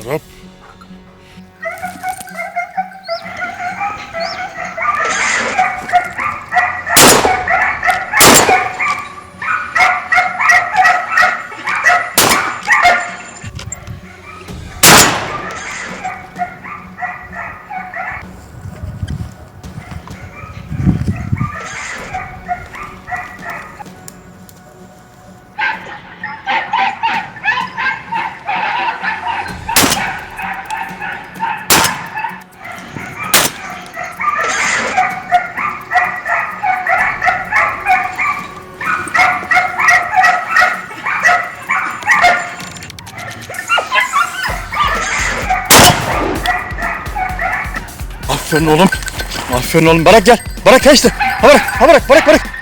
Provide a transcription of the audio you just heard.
Arap. Aferin oğlum. Aferin oğlum. Barak gel. Barak kaçtı. Ha bırak. Ha bırak. Bırak bırak.